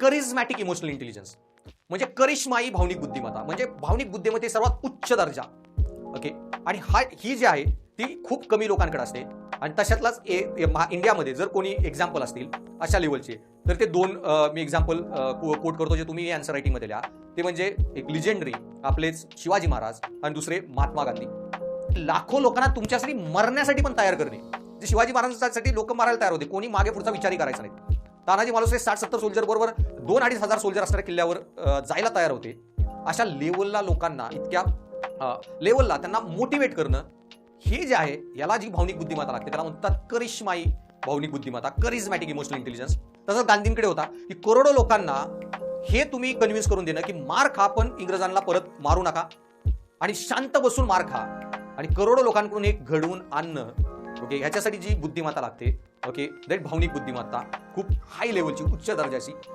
करिझमॅटिक emotional intelligence म्हणजे करिश्माई भावनिक बुद्धिमत्ता. म्हणजे भावनिक बुद्धिमत्ते सर्वात उच्च दर्जा. ओके आणि हा ही जी आहे ती खूप कमी लोकांकडे असते. आणि तशातलाच ए ए- इंडियामध्ये जर कोणी एक्झाम्पल असतील अशा लेवलचे तर ते दोन मी एक्झाम्पल कोट करतो जे तुम्ही अँसर रायटिंगमध्ये लिहा. ते म्हणजे एक लिजेंडरी आपलेच शिवाजी महाराज आणि दुसरे महात्मा गांधी. लाखो लोकांना तुमच्यासाठी मरण्यासाठी पण तयार करणे. जे शिवाजी महाराजांसाठी लोक मारायला तयार होते कोणी मागे पुढचा विचारही करायचा नाही. तानाजी मालुसरे साठ सत्तर सोल्जर बरोबर दोन अडीच हजार सोल्जर असणाऱ्या किल्ल्यावर जायला तयार होते. अशा लेवलला लोकांना इतक्या लेवलला त्यांना मोटिवेट करणं हे जे आहे याला जी भावनिक बुद्धिमत्ता लागते त्याला म्हणतात करिश्माई भावनिक बुद्धिमत्ता करिझमॅटिक इमोशनल इंटेलिजन्स तसंच गांधींकडे होता की करोडो लोकांना हे तुम्ही कन्व्हिन्स करून देणं की मार खा पण इंग्रजांना परत मारू नका. आणि शांत बसून मार खा. आणि करोडो लोकांकडून एक घडवून आणणं ओके ह्याच्यासाठी जी बुद्धिमत्ता लागते ओके दॅट भावनिक बुद्धिमत्ता खूप हाय लेवलची उच्च दर्जाची